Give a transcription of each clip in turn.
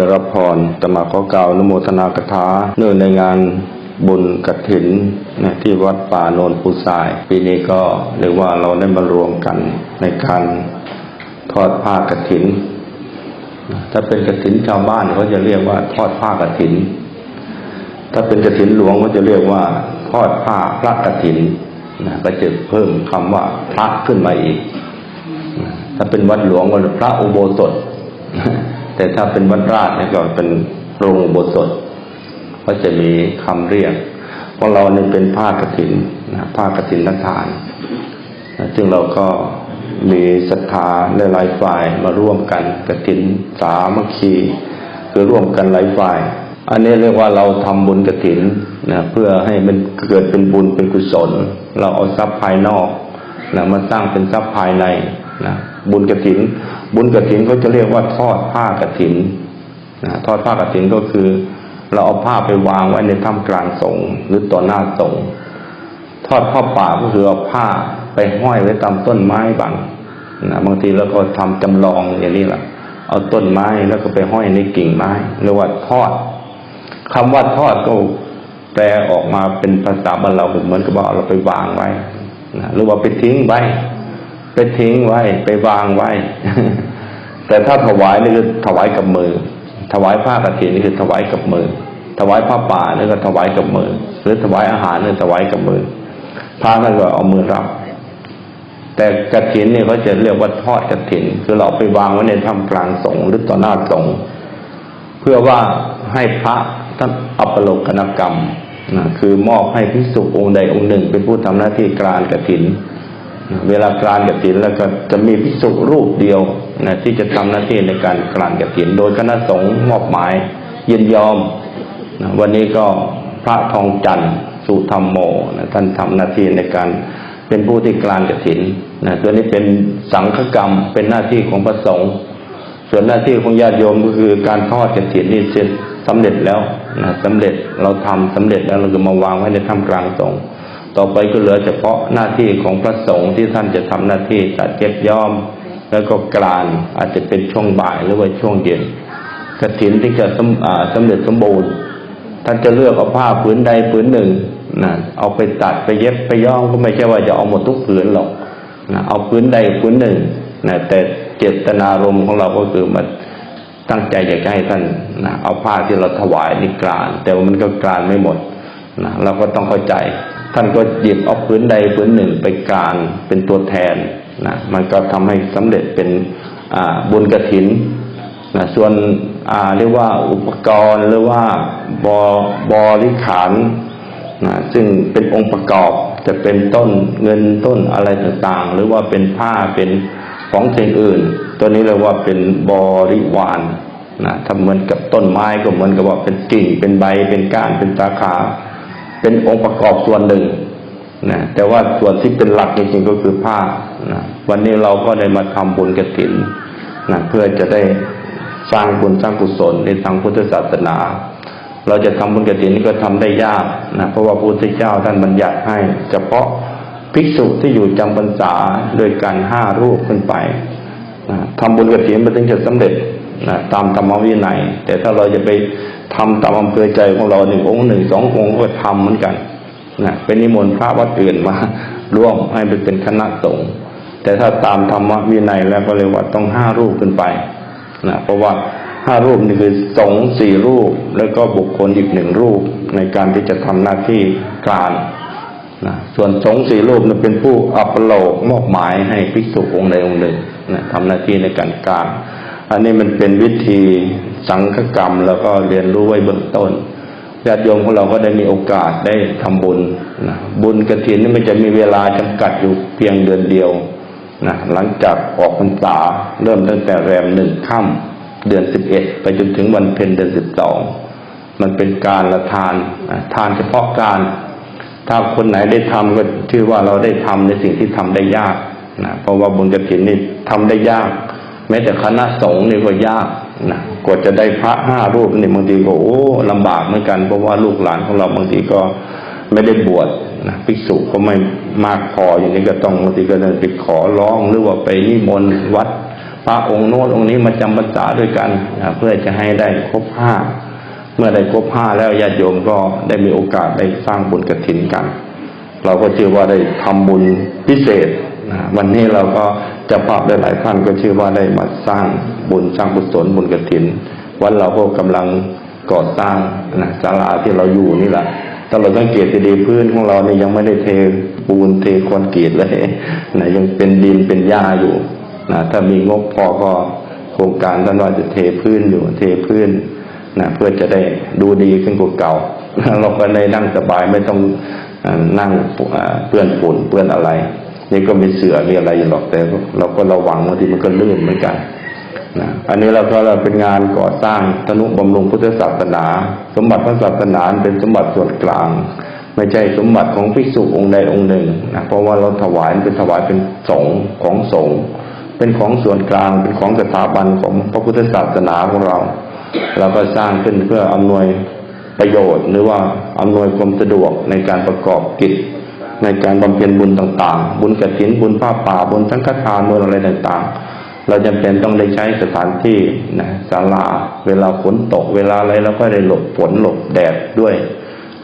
จะรับพรตมาขอกล่าวนโมทนากถาเนื่องในงานบุญกฐินนะที่วัดป่าโนนปูสาย ปีนี้ก็เรียกว่าเราได้มารวมกันในการทอดผ้ากฐิน ถ้าเป็นกฐินชาวบ้านเขาจะเรียกว่าทอดผ้ากฐิน ถ้าเป็นกฐินหลวงก็จะเรียกว่า ทอดผ้าพระกฐินนะก็จะเพิ่มคำว่าพระขึ้นมาอีก ถ้าเป็นวัดหลวงก็พระอุโบสถ แต่ถ้าเป็นวัดราชนี่ยก็เป็นโรงอุโบสถก็จะมีคำเรียกเพราะเราเนี่ยเป็นผ้ากฐินนะผ้ากฐินทานนะซึ่งเราก็มีศรัทธาหลายฝ่ายมาร่วมกันกฐินสามัคคีคือร่วมกันหลายฝ่าย อันนี้เรียกว่าเราทำบุญกฐินนะเพื่อให้มันเกิดเป็นบุญเป็นกุศล เราเอาทรัพย์ภายนอกนะมาสร้างเป็นทรัพย์ภายในนะบุญกฐิน บุญกฐินก็จะเรียกว่าทอดผ้ากฐินนะทอดผ้ากฐินก็คือ เราเอาผ้าไปวางไว้ในถ้ำกลางสงหรือต่อหน้าสงทอดผ้าป่าก็คือเอาผ้าไปห้อยไว้ตามต้นไม้บางนะบางทีเราก็ทำจำลองอย่างนี้แหละเอาต้นไม้แล้วก็ไปห้อยในกิ่งไม้เรียกว่าทอดคำว่าทอดก็แปลออกมาเป็นภาษาบ้านเราเหมือนกับว่าเราไปวางไว้นะหรือว่าไปทิ้งไว้ ไปทิ้งไว้ ไปวางไว้ แต่ถ้าถวายนี่คือถวายกับมือ ถวายผ้ากฐินนี่คือถวายกับมือ ถวายผ้าป่านี่ก็ถวายกับมือ หรือถวายอาหารนี่ถวายกับมือพระท่านก็เอามือรับ แต่กฐินนี่เขาจะเรียกว่าทอดกฐิน คือเราไปวางไว้ในถ้ำกลางสงฆ์หรือต่อหน้าสงฆ์เพื่อว่าให้พระท่านอัปโลกนกรรมนะคือมอบให้พิสุองค์ใดองค์หนึ่ง เป็นผู้ทำหน้าที่กรานกฐิน เวลากรานกฐินแล้วก็จะมีพิสุรูปเดียวนะที่จะทำหน้าที่ในการกรานกฐิน โดยคณะสงฆ์มอบหมายยินยอมนะวันนี้ก็พระทองจันทร์สุธรรมโมนะท่านทำหน้าที่ในการเป็นผู้ที่กรานกฐินนะตัวนี้เป็นสังฆกรรมเป็นหน้าที่ของพระสงฆ์ส่วนหน้าที่ของญาติโยมก็คือการทอดกฐินนี่เสร็จสำเร็จแล้วนะสำเร็จเราทำสำเร็จแล้วเราก็มาวางไว้ในถ้ำกลางสงฆ์ ต่อไปก็เหลือเฉพาะหน้าที่ของพระสงฆ์ที่ท่านจะทำหน้าที่ตัดเก็บย้อม แล้วก็กรานอาจจะเป็นช่วงบ่ายหรือว่าช่วงเย็นกฐินที่จะสำอ่าสำเร็จสมบูรณ์ ท่านจะเลือกเอาผ้าผืนใดผืนหนึ่งนะเอาไปตัดไปเย็บไปย้อมก็ไม่ใช่ว่าจะเอาหมดทุกผืนหรอกนะเอาผืนใดผืนหนึ่งนะแต่เจตนารมณ์ของเราก็คือมันตั้งใจอยากจะให้ท่านนะเอาผ้าที่เราถวายนี่กราน แต่ว่ามันก็กรานไม่หมดนะเราก็ต้องเข้าใจ ท่านก็หยิบเอาพื้นใดพื้นหนึ่งไปกรานเป็นตัวแทนนะมันก็ทำให้สำเร็จเป็นบุญกระถินนะส่วนเรียกว่าอุปกรณ์หรือว่าบอบริขารนะซึ่งเป็นองค์ประกอบจะเป็นต้นเงินต้นอะไรต่างๆ หรือว่าเป็นผ้าเป็นของสิ่งอื่น ตัวนี้เรียกว่าเป็นบริวารนะถ้าเหมือนกับต้นไม้ก็เหมือนกับว่าเป็นกิ่งเป็นใบเป็นก้านเป็นสาขา เป็นองค์ประกอบส่วนหนึ่งนะแต่ว่าส่วนที่เป็นหลักจริงๆก็คือผ้านะวันนี้เราก็ได้มาทำบุญกฐินนะเพื่อจะได้สร้างบุญสร้างกุศลในทางพุทธศาสนา เราจะทำบุญกฐินนี่ก็ทำได้ยากนะเพราะว่าพระพุทธเจ้าท่านบัญญัติให้ เฉพาะภิกษุที่อยู่จำพรรษาโดยการห้ารูปขึ้นไปนะทำบุญกฐินมันถึงจะสำเร็จนะตามธรรมวินัย แต่ถ้าเราจะไป ทำตามอำเภอใจของเราหนึ่งองค์หนึ่งสององค์ก็ทำเหมือนกันนะเป็นนิมนต์พระวัดอื่นมาร่วมให้ไปเป็นคณะสงฆ์แต่ถ้าตามธรรมวินัยแล้วก็เรียว่าต้องห้ารูปขึ้นไปนะเพราะว่าห้ารูปนี่คือสงสี่รูป แล้วก็บุคคลอีกหนึ่งรูปในการที่จะทำหน้าที่การนะส่วนสงสี่รูปนั้นเป็นผู้อัปโลกมอบหมายให้ภิกษุองค์ใดองค์หนึ่งนะทำหน้าที่ในการการ อันนี้มันเป็นวิธีสังฆกรรมแล้วก็เรียนรู้ไว้เบื้องต้นญาติโยมของเราก็ได้มีโอกาสได้ทำบุญนะบุญกระถินนี่มันจะมีเวลาจำกัดอยู่เพียงเดือนเดียวนะหลังจากออกพรรษาเริ่มตั้งแต่แรมหนึ่งค่ำเดือนสิบเอ็ดไปจนถึงวันเพ็ญเดือนสิบสองมันเป็นการละทานนะทานเฉพาะการ ถ้าคนไหนได้ทำก็ชื่อว่าเราได้ทำในสิ่งที่ทำได้ยากนะเพราะว่าบุญกฐินนี่ทำได้ยาก แม้แต่คณะสงฆ์นี่ก็ยากนะกว่าจะได้พระห้ารูปนี่บางทีก็โอ้ลำบากเหมือนกันเพราะว่าลูกหลานของเราบางทีก็ไม่ได้บวชนะภิกษุก็ไม่มากพออย่างนี้ก็ต้องบางทีก็ต้องไปขอร้องหรือว่าไปนิมนต์วัด พระองค์โน้นองค์นี้มาจำพรรษาด้วยกันนะเพื่อจะให้ได้ครบห้าเมื่อได้ครบห้าแล้วญาติโยมก็ได้มีโอกาสได้สร้างบุญกฐินกัน เราก็เชื่อว่าได้ทำบุญพิเศษนะวันนี้เราก็ จะภาพหลายๆท่านก็เชื่อว่าได้มาสร้างบุญสร้างกุศลบุญกฐิน วันเราก็กำลังก่อสร้างนะศาลาที่เราอยู่นี่แหละถ้าเราสังเกตดีๆพื้นของเราเนี่ยยังไม่ได้เทปูนเทคอนกรีตเลยนะยังเป็นดินเป็นหญ้าอยู่นะถ้ามีงบพอก็โครงการท่านว่าจะเทพื้นอยู่เทพื้นนะเพื่อจะได้ดูดีขึ้นกว่าเก่าเราก็ได้นั่งสบายไม่ต้องนั่งเอ่อเปื้อนฝุ่นเปื้อนอะไร นี่ก็มีเสือมีอะไรอยู่หรอกแต่ เราก็ระวังบางทีมันก็ลื่นเหมือนกันนะอันนี้เราก็เราเป็นงานก่อสร้างธนุบำรุงพุทธศาสนา สมบัติพระศาสนาเป็นสมบัติส่วนกลาง ไม่ใช่สมบัติของภิกษุองค์ใดองค์หนึ่งนะเพราะว่าเราถวายเป็นถวายเป็นสงฆ์ของสงฆ์เป็นของส่วนกลาง เป็นของสถาบันของพระพุทธศาสนาของเรา เราก็สร้างขึ้นเพื่ออำนวยประโยชน์ หรือว่าอำนวยความสะดวกในการประกอบกิจ ในการบำเพ็ญบุญต่างๆ บุญกฐินบุญผ้าป่าบุญสังฆทานบุญอะไรต่างๆ เราจำเป็นต้องได้ใช้สถานที่นะศาลาเวลาฝนตก เวลาอะไรเราก็ได้หลบฝนหลบแดดด้วย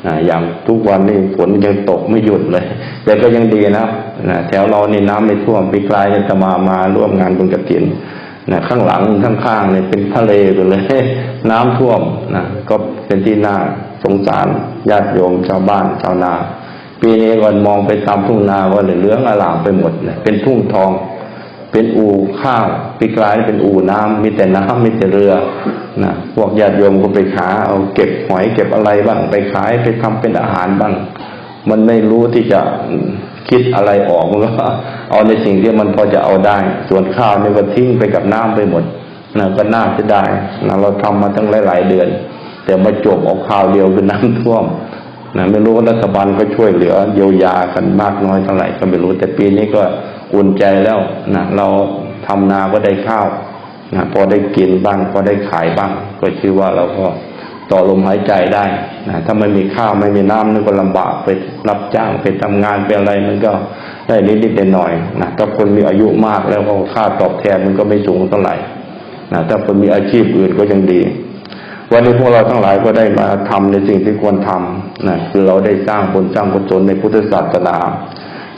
อ่าอย่างทุกวันนี้ฝนยังตกไม่หยุดเลย แต่ก็ยังดีนะนะแถวเรานี่น้ำไม่ท่วมปีกลายจะมามาร่วมงานบุญกฐินนะข้างหลังข้างๆเนี่ยเป็นทะเลไปเลย น้ำท่วมนะก็เป็นที่น่าสงสารญาติโยมชาวบ้านชาวนา ปีนี้ก่อนมองไปตามทุ่งนาก็เลยเหลืองอลามไปหมดเลยเป็นทุ่งทอง เป็นอู่ข้าวปีกลายเป็นอู่น้ำมีแต่น้ำมีแต่เรือนะพวกญาติโยมก็ไปหาเอาเก็บหอยเก็บอะไรบ้างไปขายไปทำเป็นอาหารบ้าง มันไม่รู้ที่จะคิดอะไรออกมันก็เอาในสิ่งที่มันพอจะเอาได้ ส่วนข้าวนี่ก็ทิ้งไปกับน้ำไปหมดนะก็น่าจะได้นะเราทำมาตั้งหลาย ๆ เดือน แต่มาจบเออกข้าวเดียวคือน้ำท่วม นะไม่รู้ว่ารัฐบาลก็ช่วยเหลือเยียวยากันมากน้อยเท่าไหร่ก็ไม่รู้ แต่ปีนี้ก็อุ่นใจแล้วนะเราทำนาก็ได้ข้าวนะพอได้กินบ้างพอได้ขายบ้าง ก็ชื่อว่าเราก็ต่อลมหายใจได้นะถ้าไม่มีข้าวไม่มีน้ำนั่ก็ลำบากไปรับจ้างไปทำงานไปอะไรมันก็ได้นิดๆหน่อยนะถ้าคนมีอายุมากแล้วก็ค่าตอบแทนมันก็ไม่สูงเท่าไหร่นะถ้าคนมีอาชีพอื่นก็ยังดี วันนี้พวกเราทั้งหลายก็ได้มาทำในสิ่งที่ควรทำนะคือเราได้สร้างบุญสร้างกุศลในพุทธศาสนา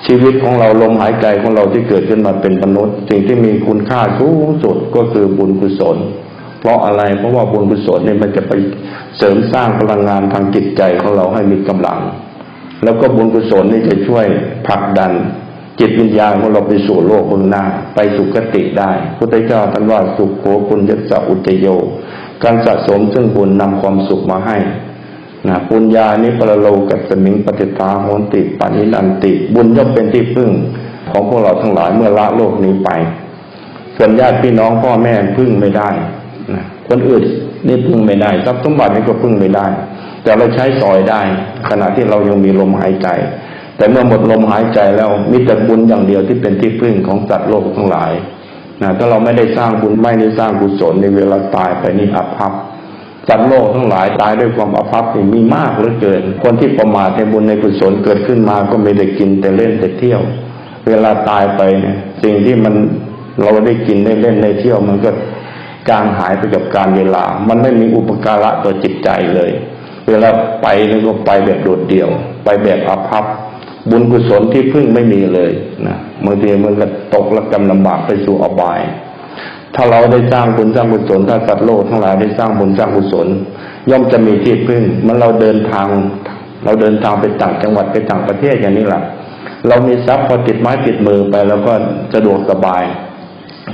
ชีวิตของเราลมหายใจของเราที่เกิดขึ้นมาเป็นมนุษย์ สิ่งที่มีคุณค่าสูงสุดก็คือบุญกุศล เพราะอะไรเพราะว่าบุญกุศลเนี่ยมันจะไปเสริมสร้างพลังงานทางจิตใจของเราให้มีกำลัง แล้วก็บุญกุศลนี่จะช่วยผลักดันจิตวิญญาณของเราไปสู่โลกเบื้องหน้า ไปสุคติได้ พุทธเจ้าท่านว่าสุขโขคุณยัสสะอุตโย การสะสมซึ่งบุญนำความสุขมาให้นะปุญญานิปรโลกัสมิงปฏิตาโหนติปานินันติ บุญย่อมเป็นที่พึ่งของพวกเราทั้งหลายเมื่อละโลกนี้ไป ส่วนญาติพี่น้องพ่อแม่พึ่งไม่ได้นะคนอื่นนี่พึ่งไม่ได้ทรัพย์สมบัตินี่ก็พึ่งไม่ได้ แต่เราใช้สอยได้ ขณะที่เรายังมีลมหายใจ แต่เมื่อหมดลมหายใจแล้วมีแต่บุญอย่างเดียวที่เป็นที่พึ่งของสัตว์โลกทั้งหลาย นะถ้าเราไม่ได้สร้างบุญไม่ได้สร้างกุศลในเวลาตายไปนี่อับพับสัตว์โลกทั้งหลายตายด้วยความอับพับนี่มีมากเหลือเกิน คนที่ประมาทในบุญในกุศลเกิดขึ้นมาก็ไม่ได้กินแต่เล่นแต่เที่ยว เวลาตายไปเนี่ยสิ่งที่มันเราได้กินได้เล่นได้เที่ยวมันก็จางหายไปกับการเวลา มันไม่มีอุปการะต่อจิตใจเลย เวลาไปนี่ก็ไปแบบโดดเดี่ยว ไปแบบอาภัพบุ บุญกุศลที่พึ่งไม่มีเลยนะบางทีมันก็ตกระกำลำบากไปสู่อบาย ถ้าเราได้สร้างบุญสร้างกุศลถ้าสัตว์โลกทั้งหลายได้สร้างบุญสร้างกุศล ย่อมจะมีที่พึ่งเมื่อเราเดินทาง เราเดินทางไปต่างจังหวัดไปต่างประเทศอย่างนี้แหละเรามีทรัพย์พอติดไม้ติดมือไปแล้วก็สะดวกสบาย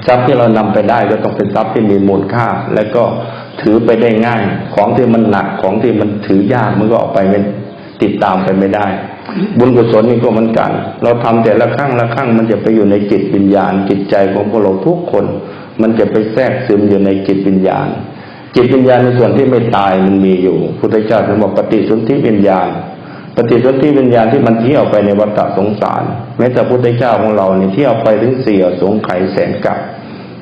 ทรัพย์ที่เรานำไปได้ก็ต้องเป็นทรัพย์ที่มีมูลค่า และก็ถือไปได้ง่าย ของที่มันหนักของที่มันถือยากมันก็ออกไปไม่ติดตามไปไม่ได้ บุญกุศลนี่ก็เหมือนกัน เราทำแต่ละครั้งละครั้งมันจะไปอยู่ในจิตวิญญาณ จิตใจของพวกเราทุกคน มันจะไปแทรกซึมอยู่ในจิตวิญญาณ จิตวิญญาณในส่วนที่ไม่ตายมันมีอยู่ พุทธเจ้าถึงบอกปฏิสนธิวิญญาณ ปฏิสนธิวิญญาณที่มันเที่ยวไปในวัฏสงสาร แม้แต่พุทธเจ้าของเราเนี่ยเที่ยวไปถึงเสี่ยสงไขแสนกับ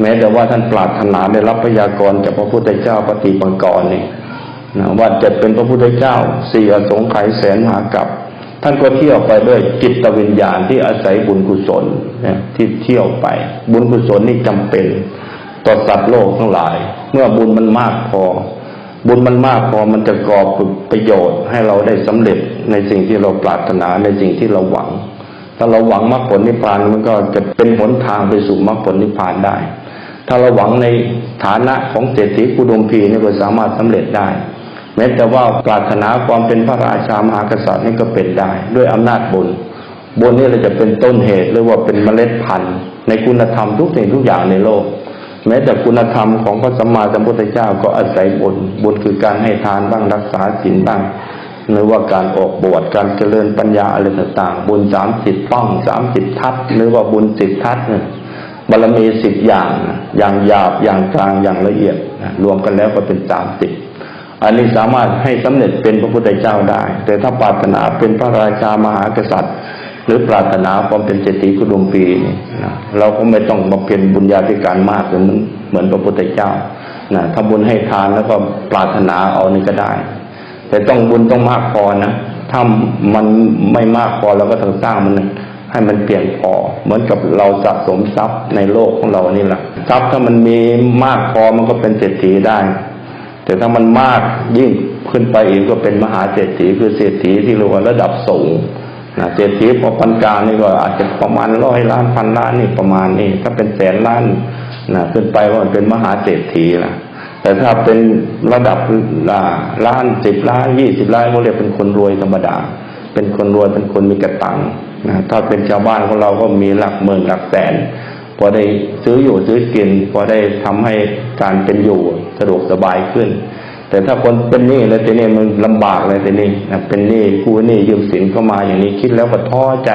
แม้แต่ว่าท่านปรารถนาได้รับพยากรณ์จากพระพุทธเจ้าปฏิปังกรเนี่นะว่าจะเป็นพระพุทธเจ้าเสี่ยสงไขยแสนหากับ ท่านก็เที่ยวไปด้วยจิตวิญญาณที่อาศัยบุญกุศลนะที่เที่ยวไป บุญกุศลนี่จำเป็น ต่อสัตว์โลกทั้งหลาย เมื่อบุญมันมากพอ บุญมันมากพอมันจะก่อประโยชน์ให้เราได้สำเร็จในสิ่งที่เราปรารถนาในสิ่งที่เราหวัง ถ้าเราหวังมรรคผลนิพพานมันก็จะเป็นหนทางไปสู่มรรคผลนิพพานได้ ถ้าเราหวังในฐานะของเศรษฐีกุดมพีนี่ก็สามารถสำเร็จได้ ม้แต่ว่าปรารถนาความเป็นพระราชามหากษัตริย์นี่ก็เป็นได้ ด้วยอำนาจบุญบุญนี่เราจะเป็นต้นเหตุหรือว่าเป็นเมล็ดพันธุ์ในคุณธรรมทุกสิ่งทุกอย่างในโลก แม้แต่คุณธรรมของพระสัมมาสัมพุทธเจ้าก็อาศัยบุญบุญคือการให้ทานบ้างรักษาศีลบ้างหรือว่าการออกบวชการเจริญปัญญาอะไรต่างๆ บุญสามสิบป้องสามสิบทัศหรือว่าบุญสิบทัศเนี่ยบารมีสิบอย่างอย่างหยาบอย่างกลางอย่างละเอียดรวมกันแล้วก็เป็นสามสิบ อันนี้สามารถให้สำเร็จเป็นพระพุทธเจ้าได้ แต่ถ้าปรารถนาเป็นพระราชามหากษัตริย์ หรือปรารถนาความเป็นเศรษฐีกุดมปีนี่นะเราก็ไม่ต้องมาเป็นบุญญาธิการมากเหมือนเหมือนพระพุทธเจ้านะทำบุญให้ทานแล้วก็ปรารถนาเอานี่ก็ได้ แต่ต้องบุญต้องมากพอนะถ้ามันไม่มากพอเราก็ต้องสร้างมันให้มันเปลี่ยนพอ เหมือนกับเราสะสมทรัพย์ในโลกของเรานี่แหละทรัพย์ถ้ามันมีมากพอมันก็เป็นเศรษฐีได้ แต่ถ้ามันมากยิ่งขึ้นไปอีกก็เป็นมหาเศรษฐีคือเศรษฐีที่เรียกว่าระดับสูงนะเศรษฐีพอปันกลางนี่ก็อาจจะประมาณร้อยล้านพันล้านนี่ประมาณนี้ ถ้าเป็นแสนล้านนะขึ้นไปก็เป็นมหาเศรษฐีละแต่ถ้าเป็นระดับล้านสิบล้านยี่สิบล้านก็เรียกเป็นคนรวยธรรมดา เป็นคนรวยเป็นคนมีกระตังนะถ้าเป็นชาวบ้านของเราก็มีหลักหมื่นหลักแสน พอได้ซื้ออยู่ซื้อกิน พอได้ทำให้การเป็นอยู่สะดวกสบายขึ้น แต่ถ้าคนเป็นหนี้แล้วทีนี้มันลำบากเลยทีนี้นะเป็นหนี้กู้หนี้ยืมสินเข้ามาอย่างนี้คิดแล้วก็ท้อใจ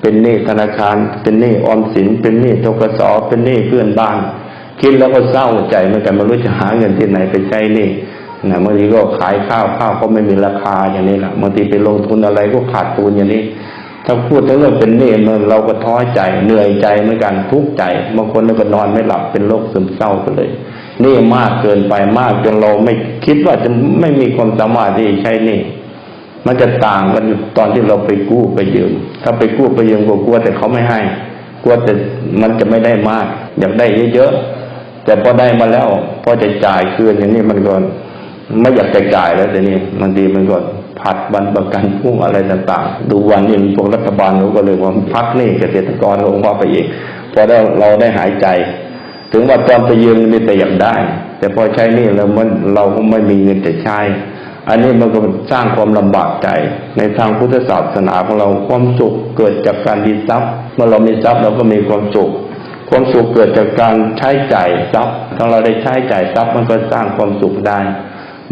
เป็นหนี้ธนาคาร เป็นหนี้ออมสิน เป็นหนี้ทกสเป็นหนี้เพื่อนบ้าน คิดแล้วก็เศร้าใจเหมือนกันไม่รู้จะหาเงินที่ไหนไปใช้หนี้นะบางทีก็ขายข้าวข้าวก็ไม่มีราคาอย่างนี้แหละบางทีไปลงทุนอะไรก็ขาดทุนอย่างนี้ ถ้าพูดถึงเรื่องเป็นหนี้เราก็ท้อใจเหนื่อยใจเหมือนกันทุกข์ใจบางคนก็นอนไม่หลับเป็นโรคซึมเศร้าไปเลยหนี่มากเกินไปมากจนเราไม่คิดว่าจะไม่มีความสามารถที่ใช้หนี่มันจะต่างกันตอนที่เราไปกู้ไปยืมถ้าไปกู้ไปยืมก็กลัวแต่เขาไม่ให้กลัวแต่มันจะไม่ได้มาก อยากได้เยอะๆแต่พอได้มาแล้วพอจะจ่ายคืนอย่างนี้มันก็ไม่อยากจะจ่ายแล้วแต่นี่บางทีมันก็ ผัดบันประกันพุ่งอะไรต่างๆ ดูวันนี้พวกรัฐบาลเขาก็เลยว่าพักนี่เกษตรกรลงว่าไปเอีกพอได้เราได้หายใจ ถึงว่าตอนไปยืมมีแต่อยากได้ แต่พอใช้นี่แล้วมันเราก็ไม่มีเงินจะใช้ อันนี้มันก็สร้างความลำบากใจ ในทางพุทธศาสนาของเราความสุขเกิดจากการดีทรัพย์เมื่อเรามีทรัพย์เราก็มีความสุขความสุขเกิดจากการใช้จ่ายทรัพย์ถ้าเราได้ใช้จ่ายทรัพย์มันก็สร้างความสุขได้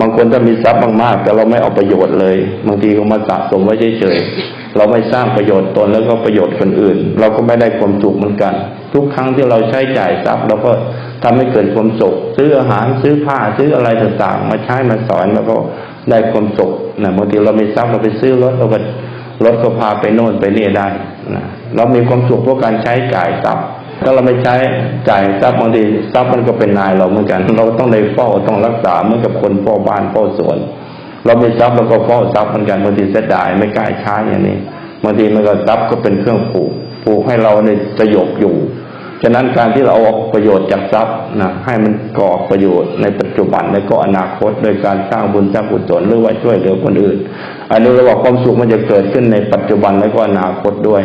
บางคนถ้ามีทรัพย์มากๆ แต่เราไม่เอาประโยชน์เลย บางทีก็มาสะสมไว้เฉยๆเราไม่สร้างประโยชน์ตนแล้วก็ประโยชน์คนอื่น เราก็ไม่ได้ความสุขเหมือนกัน ทุกครั้งที่เราใช้จ่ายทรัพย์เราก็ทำให้เกิดความสุขซื้ออาหารซื้อผ้าซื้ออะไรต่างๆ มาใช้มาสอนแล้วก็ได้ความสุขนะบางทีเรามีทรัพย์เราไปซื้อรถเราก็รถก็พาไปโน่นไปนี่ได้นะเรามีความสุขเพราะการใช้จ่ายทรัพย์ ถ้าเราไม่ใช้จ่ายทรัพย์บางทีทรัพย์มันก็เป็นนายเราเหมือนกัน เราต้องได้เฝ้าต้องรักษาเหมือนกับคนเฝ้าบ้านเฝ้าสวน เราไมีทรัพย์เราก็เฝ้าทรัพย์เหมือนกันบางทีเสียดายไม่กล้าใช้อย่างนี้บางทีมันก็ทรัพย์ก็เป็นเครื่องผูกผูกให้เราในสยบอยู่ฉะนั้นการที่เราเอาประโยชน์จากทรัพย์นะให้มันก่อประโยชน์ในปัจจุบันและก็อนาคต โดยการสร้างบุญสร้างกุศลหรือว่าช่วยเหลือคนอื่น อันนี้เราบอกความสุขมันจะเกิดขึ้นในปัจจุบันและก็อนาคตด้วย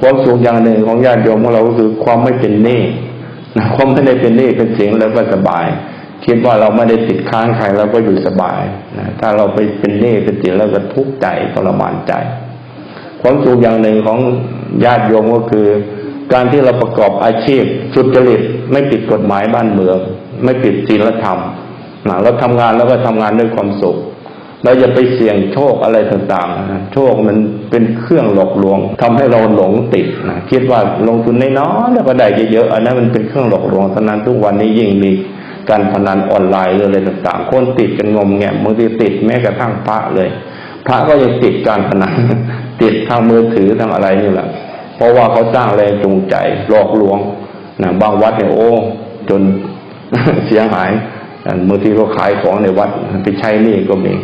ความสุขอย่างหนึ่งของญาติโยมของเราก็คือความไม่เป็นหนี้นะความไม่ได้เป็นหนี้เป็นเสิงแล้วก็สบาย คิดว่าเราไม่ได้ติดค้างใครเราก็อยู่สบายนะถ้าเราไปเป็นหนี้เป็นเสิงแล้วก็ทุกข์ใจทรมานใจ ความสุขอย่างหนึ่งของญาติโยมก็คือ การที่เราประกอบอาชีพสุจริตไม่ผิดกฎหมายบ้านเมือง ไม่ผิดศีลธรรมนะเราทำงานแล้วก็ทำงานด้วยความสุข เราอย่าไปเสี่ยงโชคอะไรต่างๆนะโชคมันเป็นเครื่องหลอกลวงทำให้เราหลงติดนะคิดว่าลงทุนน้อยๆแล้วก็ได้เยอะๆอันนั้นมันเป็นเครื่องหลอกลวงเท่านั้นทุกวันนี้ยิ่งมีการพนันออนไลน์หรืออะไรต่างๆ คนติดกันงมแงมบางทีติดแม้กระทั่งพระเลย พระก็ยังติดการพนันติดทางมือถือทางอะไรนี่แหละ เพราะว่าเขาสร้างแรงจูงใจหลอกลวงนะบางวัดเนี่ยโอ้จนเสียหายบางทีก็ขายของในวัดไปใช้หนี่ก็มี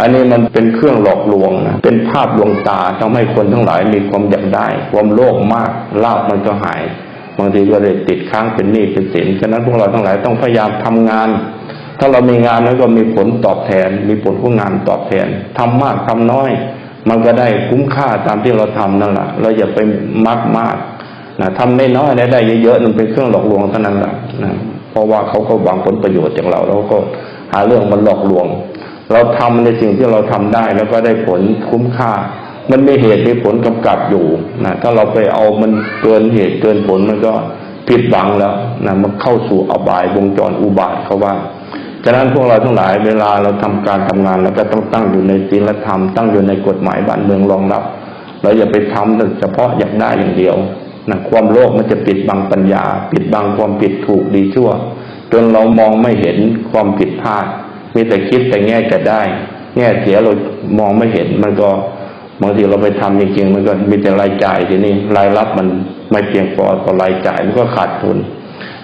อันนี้มันเป็นเครื่องหลอกลวงนะเป็นภาพลวงตาทำให้คนทั้งหลายมีความอยากได้ ความโลภมากลาบมันก็หายบางทีก็เลยติดค้างเป็นหนี้เป็นสินฉะนั้นพวกเราทั้งหลายต้องพยายามทำงาน ถ้าเรามีงานแล้วก็มีผลตอบแทน มีผลของงานตอบแทนทำมากทำน้อย มันก็ได้คุ้มค่าตามที่เราทำนั่นแหละเราอย่าไปมักมากนะทำได้น้อยได้ได้เยอะๆมันเป็นเครื่องหลอกลวงเท่านั้นแหละนะเพราะว่าเขาก็หวังผลประโยชน์จากเราแล้วก็หาเรื่องมันหลอกลวง เราทำในสิ่งที่เราทำได้แล้วก็ได้ผลคุ้มค่า มันมีเหตุมีผลกำกับอยู่นะถ้าเราไปเอามันเกินเหตุเกินผลมันก็ผิดหวังแล้วนะมันเข้าสู่อบายวงจรอุบาทเขาว่าฉะนั้นพวกเราทั้งหลายเวลาเราทำการทำงานเราก็ต้องตั้งอยู่ในศีลธรรมตั้งอยู่ในกฎหมายบ้านเมืองรองรับเราอย่าไปทำแต่เฉพาะอยากได้อย่างเดียวนะความโลภมันจะปิดบังปัญญา ปิดบังความผิดถูกดีชั่ว จนเรามองไม่เห็นความผิดพลาด มีแต่คิดแต่แง่จะได้ แง่เสียเรามองไม่เห็น มันก็บางทีเราไปทำจริงๆมันก็มีแต่รายจ่ายทีนี้รายรับมันไม่เพียงพอต่อรายจ่ายมันก็ขาดทุน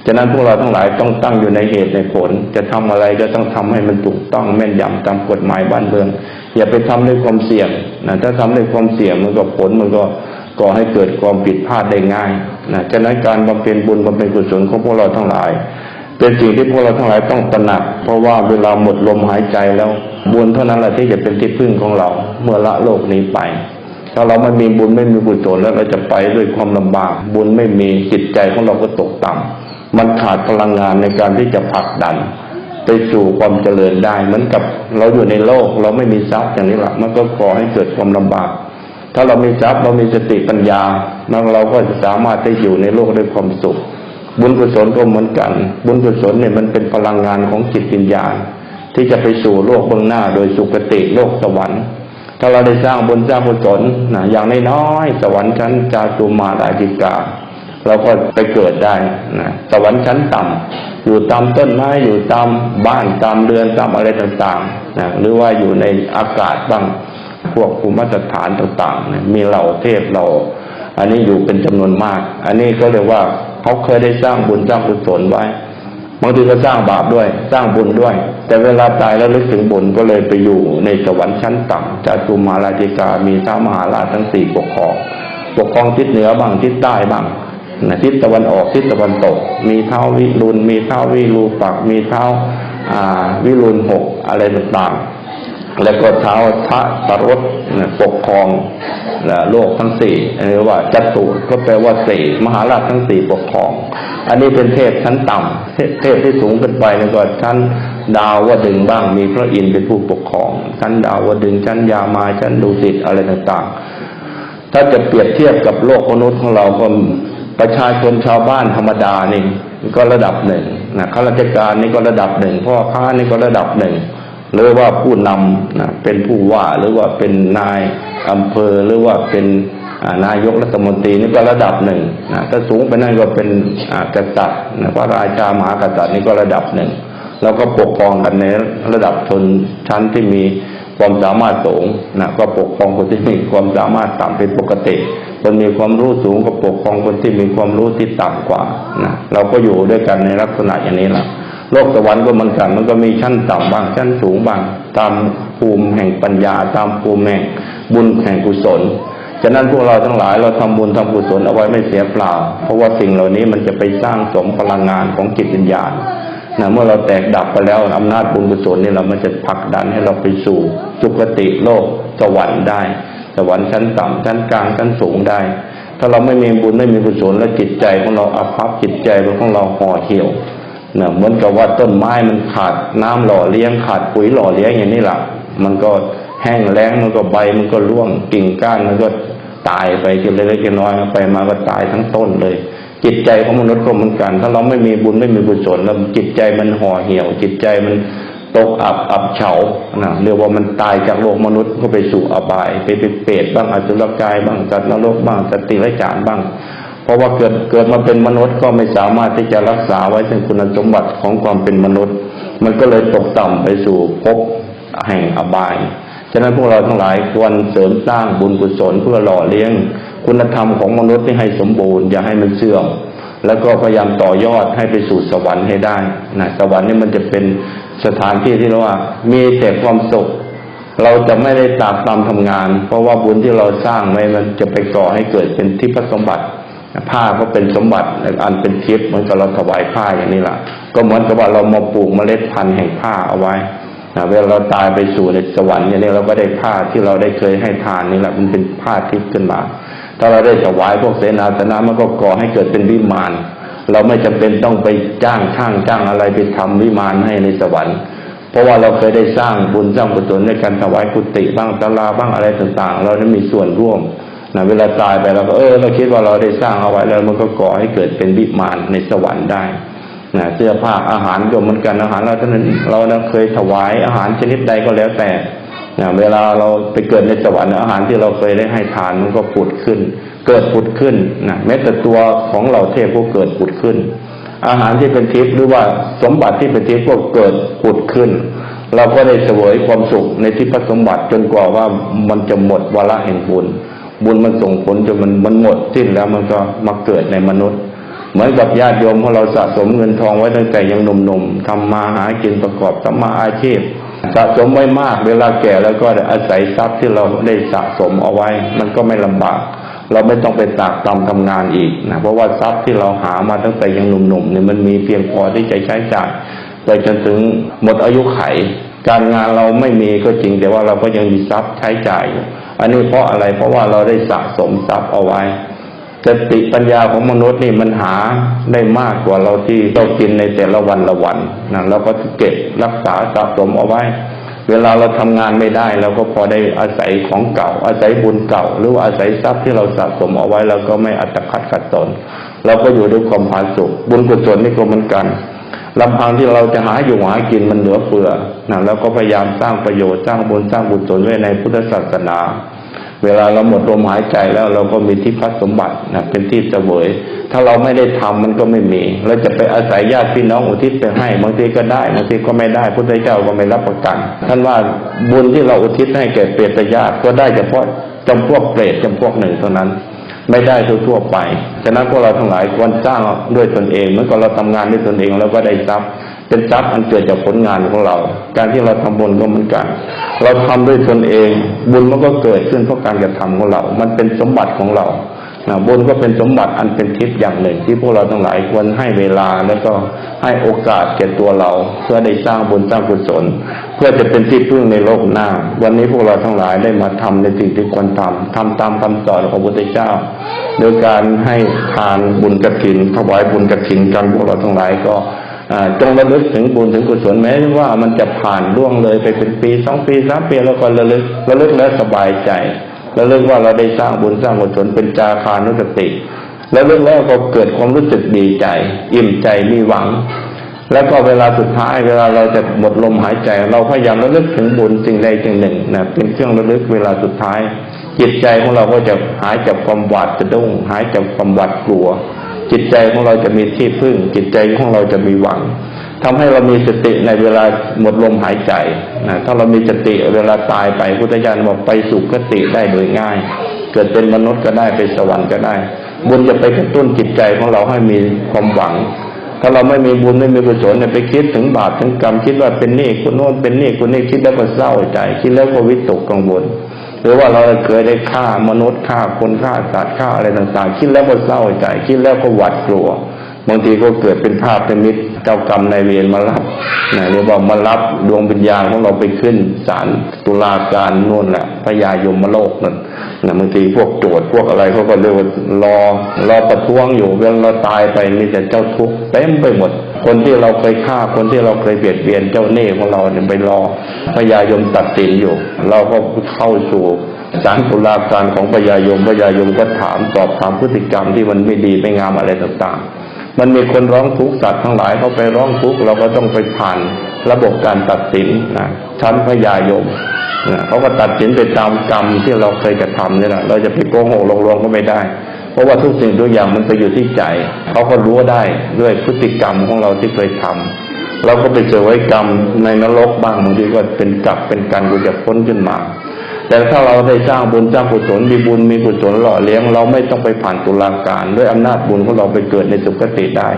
ฉะนั้นพวกเราทั้งหลายต้องตั้งอยู่ในเหตุในผล จะทำอะไรก็ต้องทำให้มันถูกต้องแม่นยำตามกฎหมายบ้านเมือง อย่าไปทำด้วยความเสี่ยงนะถ้าทำด้วยความเสี่ยงมันก็ผลมันก็ก่อให้เกิดความผิดพลาดได้ง่ายนะฉะนั้นการบำเพ็ญบุญบำเพ็ญกุศลของพวกเราทั้งหลาย เป็นสิ่งที่พวกเราทั้งหลายต้องตระหนัก เพราะว่าเวลาหมดลมหายใจแล้วบุญเท่านั้นแหละที่จะเป็นที่พึ่งของเรา เมื่อละโลกนี้ไป ถ้าเราไม่มีบุญไม่มีกุศลแล้วเราจะไปด้วยความลำบาก บุญไม่มีจิตใจของเราก็ตกต่ำมันขาดพลังงานในการที่จะผลักดัน ไปสู่ความเจริญได้ เหมือนกับเราอยู่ในโลก เราไม่มีทรัพย์อย่างนี้แหละมันก็ก่อให้เกิดความลำบาก ถ้าเรามีทรัพย์เรามีสติปัญญาแล้วเราก็จะสามารถได้อยู่ในโลกด้วยความสุข บุญกุศลก็เหมือนกัน บุญกุศลเนี่ยมันเป็นพลังงานของจิตวิญญาณ ที่จะไปสู่โลกเบื้องหน้า โดยสุคติโลกสวรรค์ ถ้าเราได้สร้างบุญสร้างกุศลนะอย่างน้อยๆสวรรค์ชั้นจาตุมาราจิกาเราก็ไปเกิดได้นะสวรรค์ชั้นต่ำอยู่ตามต้นไม้อยู่ตามบ้านตามเรือนตามอะไรต่างๆนะหรือว่าอยู่ในอากาศบ้างพวกภูมิสถานต่างๆนะมีเหล่าเทพเราอันนี้อยู่เป็นจำนวนมาก อันนี้ก็เรียกว่า เขาเคยได้สร้างบุญสร้างกุศลไว้บางทีก็สร้างบาปด้วย สร้างบุญด้วย แต่เวลาตายแล้วลึกถึงบุญก็เลยไปอยู่ในสวรรค์ชั้นต่ำจาตุมาราธิกามีท้ามหาราชทั้งสี่ปกครอง ปกครองทิศเหนือบ้างทิศใต้บ้างนะทิศตะวันออกทิศตะวันตก มีเท้าวิรุณมีเท้าวิรูปัก มีเท่าวิรุณหกอะไรต่างๆ แล้วก็เท้าทะปรสนะปกครองนะโลกทั้งสี่อันนี้ว่าจัตุก็แปลว่าสี่มหาราชทั้งสี่ปกครอง อันนี้เป็นเทพชั้นต่ำเทพที่สูงขึ้นไปนี่ก็ชั้นดาววดึงบ้างมีพระอินทร์เป็นผู้ปกครองชั้นดาววดึงชั้นยามาชั้นดุสิตอะไรต่างๆ ถ้าจะเปรียบเทียบกับโลกมนุษย์ของเราก็ประชาชนชาวบ้านธรรมดานี่ก็ระดับหนึ่งนะข้าราชการนี่ก็ระดับหนึ่งพ่อค้านี่ก็ระดับหนึ่ง หรือว่าผู้นำนะเป็นผู้ว่าหรือว่าเป็นนายอำเภอหรือว่าเป็นนายกรัฐมนตรีนี่ก็ระดับหนึ่งนะถ้าสูงไปนั่นก็เป็นอากษัตริย์นะพระราชามหากษัตริย์นี่ก็ระดับหนึ่งแล้วก็ปกครองกันในระดับชนชั้นที่มีความสามารถสูงนะก็ปกครองคนที่มีความสามารถต่ำเป็นปกติ คนมีความรู้สูงก็ปกครองคนที่มีความรู้ที่ต่ำกว่านะเราก็อยู่ด้วยกันในลักษณะอย่างนี้แหละ โลกสวรรค์ก็เหมือนกัน มันก็มีชั้นต่ำบ้างชั้นสูงบ้างตามภูมิแห่งปัญญา ตามภูมิแห่งบุญแห่งกุศลฉะนั้นพวกเราทั้งหลายเราทำบุญทำกุศลเอาไว้ไม่เสียเปล่า เพราะว่าสิ่งเหล่านี้มันจะไปสร้างสมพลังงานของจิตวิญญาณนะเมื่อเราแตกดับไปแล้วอำนาจบุญกุศลนี่เรามันจะผลักดันให้เราไปสู่สุคติโลกสวรรค์ได้ สวรรค์ชั้นต่ำชั้นกลางชั้นสูงได้ ถ้าเราไม่มีบุญไม่มีกุศลแล้วจิตใจของเราอาภัพจิตใจของเราห่อเหี่ยว นะเหมือนกับว่าต้นไม้มันขาดน้ำหล่อเลี้ยงขาดปุ๋ยหล่อเลี้ยงอย่างนี้แหละมันก็แห้งแล้งมันก็ใบมันก็ร่วงกิ่งก้านมันก็ตายไปทีละเล็กทีละน้อยไปมาก็ตายทั้งต้นเลย จิตใจของมนุษย์ก็เหมือนกัน ถ้าเราไม่มีบุญไม่มีกุศลแล้วจิตใจมันห่อเหี่ยว จิตใจมันตกอับอับเฉานะเรียกว่ามันตายจากโลกมนุษย์ก็ไปสู่อบาย ไปเป็นเปรตบ้างอสุรกายบ้างสัตว์นรกบ้างสติไรจานบ้าง เพราะว่าเกิดเกิดมาเป็นมนุษย์ก็ไม่สามารถที่จะรักษาไว้ถึงคุณสมบัติของความเป็นมนุษย์ มันก็เลยตกต่ำไปสู่ภพแห่งอบาย ฉะนั้นพวกเราทั้งหลายควรเสริมสร้างบุญกุศลเพื่อหล่อเลี้ยง คุณธรรมของมนุษย์ให้สมบูรณ์อย่าให้มันเสื่อมแล้วก็พยายามต่อยอดให้ไปสู่สวรรค์ให้ได้นะสวรรค์นี่มันจะเป็นสถานที่ที่เราว่า มีแต่ความสุข เราจะไม่ได้ตากตามทำงาน เพราะว่าบุญที่เราสร้างไว้มันจะไปก่อให้เกิดเป็นทิพย์สมบัติ ผ้าก็เป็นสมบัติอันเป็นทิพย์เหมือนกับเราถวายผ้าอย่างนี้แหละก็เหมือนกับว่าเรามาปลูกเมล็ดพันธุ์แห่งผ้าเอาไว้นะเวลาเราตายไปสู่ในสวรรค์อย่างนี้เราก็ได้ผ้าที่เราได้เคยให้ทานนี่แหละมันเป็นผ้าทิพย์ขึ้นมา ถ้าเราได้ถวายพวกเสนาสนะมันก็ก่อให้เกิดเป็นวิมาน เราไม่จำเป็นต้องไปจ้างช่างจ้างอะไรไปทำวิมานให้ในสวรรค์ เพราะว่าเราเคยได้สร้างบุญสร้างกุศลในการถวายกุฏิบ้างตลาบ้างอะไรต่างๆ เราได้มีส่วนร่วม นะเวลาตายไปเราก็เออเราคิดว่าเราได้สร้างเอาไว้แล้วมันก็ก่อให้เกิดเป็นวิมานในสวรรค์ได้นะเสื้อผ้าอาหารก็เหมือนกันอาหารเราท่านั้นเราเคยถวายอาหารชนิดใดก็แล้วแต่นะเวลาเราไปเกิดในสวรรค์อาหารที่เราเคยได้ให้ทานมันก็ผุดขึ้น เกิดผุดขึ้นนะแม้แต่ตัวของเราเทพก็เกิดผุดขึ้น อาหารที่เป็นทิพย์หรือว่าสมบัติที่เป็นทิพย์ก็เกิดผุดขึ้น เราก็ได้เสวยความสุขในทิพย์สมบัติจนกว่าว่ามันจะหมดวาระแห่งบุญ บุญมันส่งผลจนมันมันหมดสิ้นแล้วมันก็มาเกิดในมนุษย์ เหมือนกับญาติโยมของเราสะสมเงินทองไว้ตั้งแต่ยังหนุ่มๆทำมาหากินประกอบสัมมาอาชีพสะสมไว้มากเวลาแก่แล้วก็อาศัยทรัพย์ที่เราได้สะสมเอาไว้ มันก็ไม่ลำบาก เราไม่ต้องไปตากตำทำงานอีกนะเพราะว่าทรัพย์ที่เราหามาตั้งแต่ยังหนุ่มๆเนี่ยมันมีเพียงพอที่จะใช้จ่ายไปจนถึงหมดอายุไข การงานเราไม่มีก็จริง แต่ว่าเราก็ยังมีทรัพย์ใช้จ่ายอยู่อันนี้เพราะอะไรเพราะว่าเราได้สะสมทรัพย์เอาไว้สติปัญญาของมนุษย์นี่มันหาได้มากกว่าเราที่เรากินในแต่ละวันละวันนะเราก็เก็บรักษาสะสมเอาไว้ เวลาเราทำงานไม่ได้เราก็พอได้อาศัยของเก่า อาศัยบุญเก่า หรือว่าอาศัยทรัพย์ที่เราสะสมเอาไว้เราก็ไม่อัตคัดขัดตน เราก็อยู่ด้วยความผาสุกบุญกุศลนี่ก็เหมือนกัน ลำพังที่เราจะหาอยู่หากินมันเหลือเฟือนะเราก็พยายามสร้างประโยชน์สร้างบุญสร้างบุญศลไว้ในพุทธศาสนา เวลาเราหมดลมหายใจแล้วเราก็มีที่พักสมบัตินะเป็นที่เสวย ถ้าเราไม่ได้ทำมันก็ไม่มีเราจะไปอาศัยญาติพี่น้องอุทิศไปให้บางทีก็ได้บางทีก็ไม่ได้พุทธเจ้าก็ไม่รับประกัน ท่านว่าบุญที่เราอุทิศให้แก่เปรตญาติก็ได้เฉพาะจำพวกเปรตจำพวกหนึ่งเท่านั้น ไม่ได้ทั่วๆไป ฉะนั้นพวกเราทั้งหลายควรสร้างด้วยตนเองเมื่อก่อนเราทำงานด้วยตนเองเราก็ได้ทรัพย์เป็นทรัพย์อันเกิดจากผลงานของเรา การที่เราทำบุญก็เหมือนกัน เราทำด้วยตนเอง บุญมันก็เกิดขึ้นเพราะการกระทำของเรา มันเป็นสมบัติของเรา บุญก็เป็นสมบัติอันเป็นทิพย์อย่างหนึ่ง ที่พวกเราทั้งหลายควรให้เวลาแล้วก็ให้โอกาสแก่ตัวเรา เพื่อได้สร้างบุญสร้างกุศล เพื่อจะเป็นที่พึ่งในโลกหน้า วันนี้พวกเราทั้งหลายได้มาทำในสิ่งที่ควรทำทำตามคำสอนของพระพุทธเจ้า โดยการให้ทานบุญกฐินถวายบุญกฐินกันพวกเราทั้งหลายก็จงระลึกถึงบุญถึงกุศลแม้ว่ามันจะผ่านล่วงเลยไปเป็นปีสองปีสามปีแล้วก็ระลึกระลึกแล้วสบายใจ ระลึกว่าเราได้สร้างบุญสร้างกุศลเป็นจาคานุสติ แล้วเรื่องแล้วก็เกิดความรู้สึกดีใจ อิ่มใจมีหวัง แล้วก็เวลาสุดท้ายเวลาเราจะหมดลมหายใจ เราพยายามระลึกถึงบุญสิ่งใดสิ่งหนึ่งนะเป็นเครื่องระลึกเวลาสุดท้าย จิตใจของเราก็จะหายจากความหวาดสะดุ้งหายจากความหวาดกลัว จิตใจของเราจะมีที่พึ่ง จิตใจของเราจะมีหวังทำให้เรามีสติในเวลาหมดลมหายใจนะถ้าเรามีสติเวลาตายไปพุทธญาณบอกไปสุคติได้โดยง่าย เกิดเป็นมนุษย์ก็ได้ไปสวรรค์ก็ได้ บุญจะไปกระตุ้นจิตใจของเราให้มีความหวัง ถ้าเราไม่มีบุญไม่มีกุศลเนี่ยไปคิดถึงบาปถึงกรรมคิดว่าเป็นนี้คนโน้นเป็นนี้คนนี้คิดแล้วก็เศร้าใจ คิดแล้วก็วิตกกังวล หรือว่าเราเคยได้ฆ่ามนุษย์ฆ่าคนฆ่าสัตว์ฆ่าอะไรต่างๆ คิดแล้วก็เศร้าใจ คิดแล้วก็หวาดกลัว บางทีก็เกิดเป็นภาพเป็นมิตรเจ้ากรรมนายเวรมารับนะเรียกว่ามารับดวงวิญญาณของเราไปขึ้นศาลตุลาการนู่นแหละพญายมโลกนั่นนะบางทีพวกโจทย์พวกอะไรเขาก็เรียกว่ารอรอประท้วงอยู่เวลาเราตายไปมีแต่เจ้าทุกข์เต็มไปหมด คนที่เราเคยฆ่าคนที่เราเคยเบียดเบียนเจ้าเน่ของเราเนี่ยไปรอพญายมตัดสินอยู่ เราก็เข้าสู่ศาลตุลาการของพญายมพญายมก็ถามสอบถามพฤติกรรมที่มันไม่ดีไม่งามอะไรต่างๆ มันมีคนร้องทุกข์สัตว์ทั้งหลายเขาไปร้องทุกข์เราก็ต้องไปผ่านระบบการตัดสินนะชั้นพญายมนะเขาก็ตัดสินไปตามกรรมที่เราเคยกระทำนี่แหละเราจะไปโกหกหลอกลวงก็ไม่ได้ ราะว่าทุกสิ่งทุกอย่างมันไปอยู่ที่ใจเขาก็รู้ได้ด้วยพฤติกรรมของเราที่เคยทำเราก็ไปเจอไว้กรรมในนรกบ้างบางทีก็เป็นกลับเป็นกันกูจะพ้นขึ้นมา แต่ถ้าเราได้สร้างบุญสร้างกุศลมีบุญมีกุศลหล่อเลี้ยงเราไม่ต้องไปผ่านตุลาการ ด้วยอำนาจบุญของเราไปเกิดในสุคติได้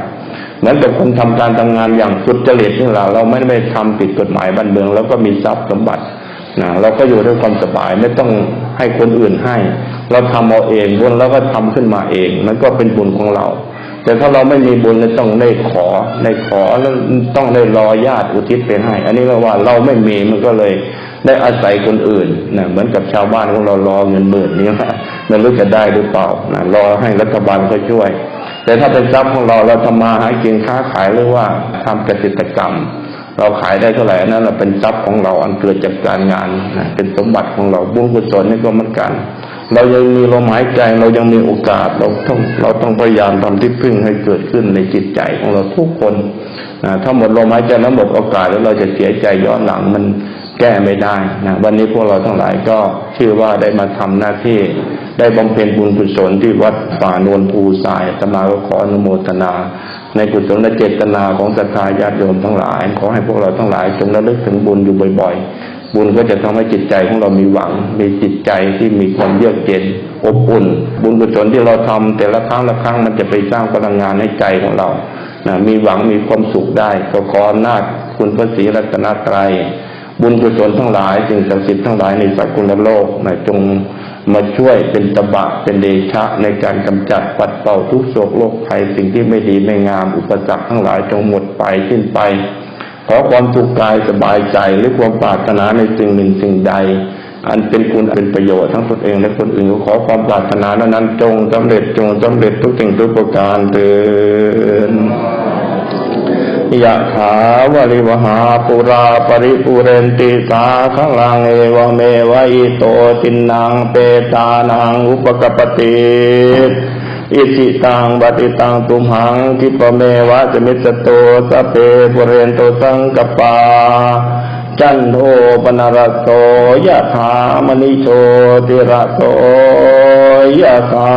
เหมือนกับคนทำการทำงานอย่างสุดจริตนี่แหละเราไม่ได้ทำผิดกฎหมายบ้านเมือง แล้วก็มีทรัพย์สมบัตินะเราก็อยู่ด้วยความสบายไม่ต้องให้คนอื่นให้ เราทำเอาเองบุญเราก็ทำขึ้นมาเอง มันก็เป็นบุญของเรา แต่ถ้าเราไม่มีบุญเราต้องได้ขอได้ขอแล้วต้องได้รอญาติอุทิศไปให้ อันนี้เราว่าเราไม่มีมันก็เลยได้อาศัยคนอื่นนะเหมือนกับชาวบ้านของเรารอเงินหมื่นนี้นะไม่รู้จะได้หรือเปล่านะรอให้รัฐบาลเขาช่วย แต่ถ้าเป็นทรัพย์ของเราเราทำมาหากินค้าขายหรือว่าทำเกษตรกรรม เราขายได้เท่าไหร่นนั้นเราเป็นทรัพย์ของเราอันเกิดจากการงานนะเป็นสมบัติของเราบุญกุศลนี่ก็เหมือนกัน เรายังมีลมหายใจเรายังมีโอกาสเราต้องเราต้องพยายามทำที่พึ่งให้เกิดขึ้นในจิตใจของเราทุกคนนะถ้าหมดลมหายใจแล้วหมดโอกาสแล้วเราจะเสียใจย้อนหลังมันแก้ไม่ได้นะวันนี้พวกเราทั้งหลายก็ชื่อว่าได้มาทำหน้าที่ได้บำเพ็ญบุญกุศลที่วัดป่านวลภูสายตมาก็ขออนุโมทนา ในกุศลและเจตนาของศรัทธาญาติโยมทั้งหลาย ขอให้พวกเราทั้งหลายจงระลึกถึงบุญอยู่บ่อย ๆ บุญก็จะทำให้จิตใจของเรามีหวัง มีจิตใจที่มีความเยือกเย็นอบอุ่น บุญกุศลที่เราทำแต่ละครั้งละครั้งมันจะไปสร้างพลังงานให้ใจของเรานะมีหวังมีความสุขได้ก็ขออำนาจคุณพระศรีรัตนตรัยบุญกุศลทั้งหลายสิ่งศักดิ์สิทธิ์ทั้งหลายในสักกุลโลกนะจงมาช่วยเป็นตบะเป็นเดชะในการกำจัดปัดเป่าทุกโศกโรคภัยสิ่งที่ไม่ดีไม่งามอุปสรรคทั้งหลายจงหมดไปสิ้นไป ขอความสุขกายสบายใจหรือความปรารถนาในสิ่งหนึ่งสิ่งใด อันเป็นคุณเป็นประโยชน์ทั้งตนเองและคนอื่นขอความปรารถนานั้นจงสำเร็จจงสำเร็จทุกสิ่งทุกประการเถิดยะถาวะริวหาปุราปริปุเรนติสาขลังเอวเมวะอิโตตินังเปตานังอุปกปติ อิติตังปฏิตังตุมหังคิปเมวะจมิจโตสเปปุเรนโตสังกปา จันโทปนรโสยะถามณิโชติระโสยะถา